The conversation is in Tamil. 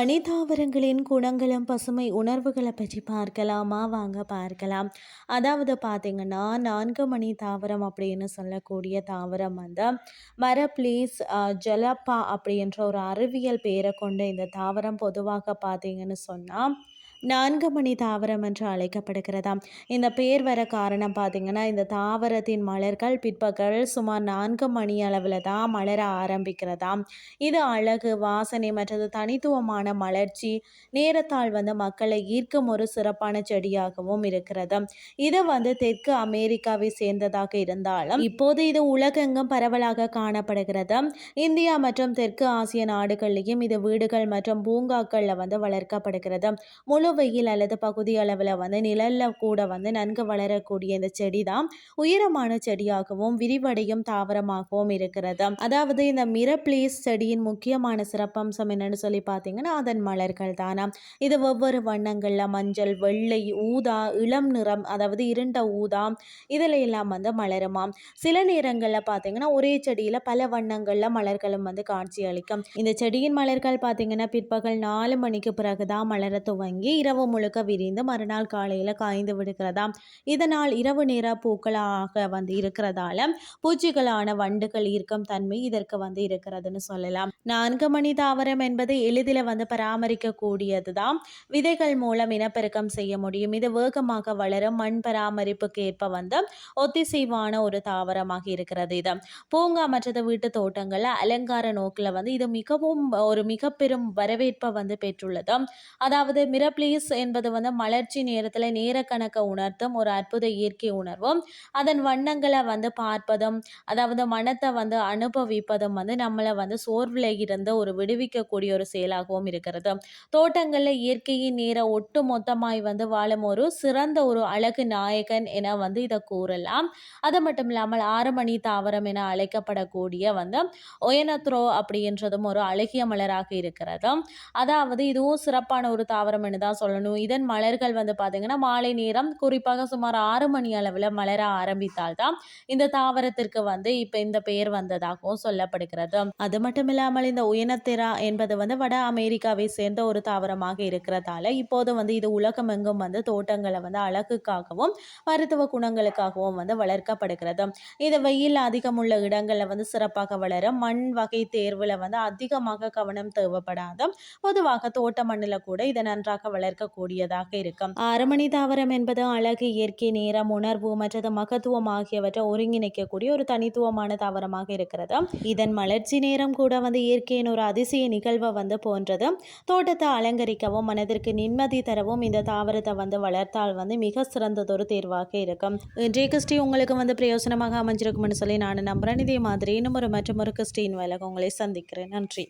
மணி தாவரங்களின் குணங்களும் பசுமை உணர்வுகளை பற்றி பார்க்கலாமா? வாங்க பார்க்கலாம். அதாவது பார்த்திங்கன்னா நான்கு மணி தாவரம் அப்படின்னு சொல்லக்கூடிய தாவரம் வந்து மரப்ளீஸ் ஜலப்பா அப்படின்ற ஒரு அறிவியல் பெயரை கொண்ட இந்த தாவரம் பொதுவாக பார்த்திங்கன்னு சொன்னால் நான்கு மணி தாவரம் என்று அழைக்கப்படுகிறதாம். இந்த பேர் வர காரணம் பார்த்திங்கன்னா இந்த தாவரத்தின் மலர்கள் பிற்பகல் சுமார் நான்கு மணி அளவில் தான் மலர ஆரம்பிக்கிறதாம். இது அழகு வாசனை மற்றது தனித்துவமான மலர்ச்சி நேரத்தால் வந்து மக்களை ஈர்க்கும் ஒரு சிறப்பான செடியாகவும் இருக்கிறது இது வந்து தெற்கு அமெரிக்காவை சேர்ந்ததாக இருந்தாலும் இப்போது இது உலகெங்கும் பரவலாக காணப்படுகிறது இந்தியா மற்றும் தெற்கு ஆசிய நாடுகளிலேயும் இது வீடுகள் மற்றும் பூங்காக்களில் வந்து வளர்க்கப்படுகிறது முழு வெயில் அல்லது பகுதி அளவில் வந்து நிழலில் கூட வந்து நன்கு வளரக்கூடிய இந்த செடி தான் உயரமான செடியாகவும் விரிவடையும் தாவரமாகவும் இருக்கிறது. அதாவது இந்த மிரப்ளீஸ் செடியின் முக்கியமான சிறப்பம்சம் என்னன்னு சொல்லி பார்த்தீங்கன்னா அதன் மலர்கள் தானா இது ஒவ்வொரு வண்ணங்களில் மஞ்சள் வெள்ளை ஊதா இளம் நிறம் அதாவது இருண்ட ஊதா இதில் எல்லாம் வந்து மலருமாம் சில நேரங்களில் பார்த்தீங்கன்னா ஒரே செடியில் பல வண்ணங்களில் மலர்களும் வந்து காட்சி அளிக்கும். இந்த செடியின் மலர்கள் பார்த்தீங்கன்னா பிற்பகல் நாலு மணிக்கு பிறகு தான் மலர துவங்கி இரவு முழுக்க விரிந்து மறுநாள் காலையில் காய்ந்து விடுகிறதாம் இதனால் இரவு நேர பூக்களாக வந்து இருக்கிறதால பூச்சிகளான வண்டுகள் ஈர்க்கும் தன்மை இதற்கு வந்து இருக்கிறதுன்னு சொல்லலாம். நான்கு மணி தாவரம் என்பது எளிதில் வந்து பராமரிக்கக்கூடியது தான் விதைகள் மூலம் இனப்பெருக்கம் செய்ய முடியும். இது வேகமாக வளரும். மண் பராமரிப்புக்கு ஏற்ப வந்து ஒத்திசைவான ஒரு தாவரமாக இருக்கிறது இது. பூங்கா மற்றது வீட்டு தோட்டங்களில் அலங்கார நோக்கில் வந்து இது மிகவும் ஒரு மிக பெரும் வரவேற்பை வந்து பெற்றுள்ளது. அதாவது மிரப்ளி ரிலீஸ் என்பது வந்து மலர்ச்சி நேரத்தில் நேரக்கணக்கை உணர்த்தும் ஒரு அற்புத இயற்கை உணர்வும். அதன் வண்ணங்களை வந்து பார்ப்பதும் அதாவது மனத்தை வந்து அனுபவிப்பதும் வந்து நம்மளை வந்து சோர்வில் இருந்து ஒரு விடுவிக்கக்கூடிய ஒரு செயலாகவும் இருக்கிறது. தோட்டங்களில் இயற்கையின் நேர ஒட்டு மொத்தமாய் வந்து வாழும் ஒரு சிறந்த ஒரு அழகு நாயகன் என வந்து இதை கூறலாம். அது மட்டும் இல்லாமல் ஆறு மணி தாவரம் என அழைக்கப்படக்கூடிய வந்து ஒயனத்ரோ அப்படின்றதும் ஒரு அழகிய மலராக இருக்கிறது. அதாவது இதுவும் சிறப்பான ஒரு தாவரம் என்று தான் சொல்லணும். இதன் மலர்கள் வந்து பார்த்திங்கன்னா மாலை நேரம் குறிப்பாக சுமார் ஆறு மணி அளவில் மலர ஆரம்பித்தால் தான் இந்த தாவரத்திற்கு வந்து இப்போ இந்த பெயர் வந்ததாகவும் சொல்லப்படுகிறது. அது மட்டும் இல்லாமல் இந்த உயனத்திரா என்பது வந்து வட அமெரிக்காவை சேர்ந்த ஒரு தாவரமாக இருக்கிறதால இப்போது வந்து இது உலகம் எங்கும் வந்து தோட்டங்களை வந்து அழகுக்காகவும் மருத்துவ குணங்களுக்காகவும் வந்து வளர்க்கப்படுகிறது. இது வெயில் அதிகம் உள்ள இடங்களில் வந்து சிறப்பாக வளரும் மண் வகை தேர்வில் வந்து அதிகமாக கவனம் தேவைப்படாத பொதுவாக தோட்ட மண்ணில் கூட இதை நன்றாக வளர்க்கக்கூடியதாக இருக்கும். அரமணி தாவரம் என்பது அழகு இயற்கை நேரம் உணர்வு மற்றது மகத்துவம் ஆகியவற்றை ஒருங்கிணைக்கக்கூடிய ஒரு தனித்துவமான தாவரமாக இருக்கிறது. இதன் மலர்ச்சி நேரம் கூட வந்து இயற்கையின் ஒரு அதிசய நிகழ்வை வந்து போன்றது. தோட்டத்தை அலங்கரிக்கவும் மனதிற்கு நிம்மதி தரவும் இந்த தாவரத்தை வந்து வளர்த்தால் வந்து மிக சிறந்ததொரு தேர்வாக இருக்கும். இன்றைய கிறிஸ்டி உங்களுக்கு வந்து பிரயோசனமாக அமைஞ்சிருக்கும்னு சொல்லி நான் நம்புறேன். இதே மாதிரி இன்னும் ஒரு மற்றும் ஒரு கிறிஸ்டின் வேலை உங்களை சந்திக்கிறேன். நன்றி.